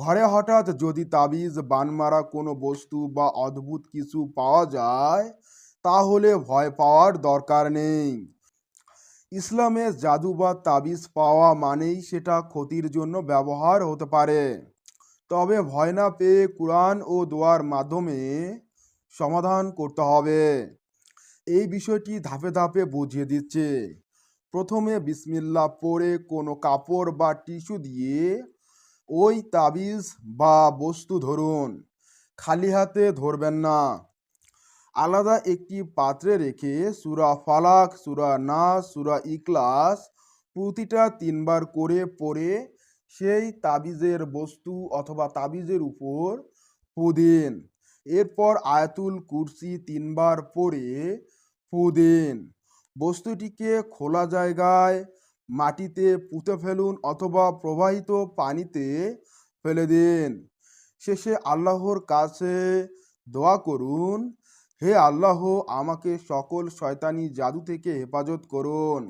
ঘরে হঠাৎ যদি তাবিজ, বানমারা কোনো বস্তু বা অদ্ভুত কিছু পাওয়া যায়, তাহলে ভয় পাওয়ার দরকার নেই। ইসলামে জাদু বা তাবিজ পাওয়া মানেই সেটা ক্ষতির জন্য ব্যবহার হতে পারে। তবে ভয় না পেয়ে কোরআন ও দোয়ার মাধ্যমে সমাধান করতে হবে। এই বিষয়টি ধাপে ধাপে বুঝিয়ে দিচ্ছে। প্রথমে বিসমিল্লাহ পরে কোনো কাপড় বা টিস্যু দিয়ে ওই তাবিজ বা বস্তু ধরুন, খালি হাতে ধরবেন না। আলাদা একটি পাত্রে রেখে সুরা ফালাক, সুরা নাস, সুরা ইকলাস প্রতিটা তিনবার করে পড়ে সেই তাবিজের বস্তু অথবা তাবিজের উপর ফু দিন এরপর আয়াতুল কুরসি তিনবার পড়ে ফু দিন বস্তুটিকে খোলা জায়গায় মাটিতে পুঁতে ফেলুন অথবা প্রবাহিত পানিতে ফেলে দিন। শেষে আল্লাহর কাছে দোয়া করুন, হে আল্লাহ, আমাকে সকল শয়তানি জাদু থেকে হেফাজত করুন।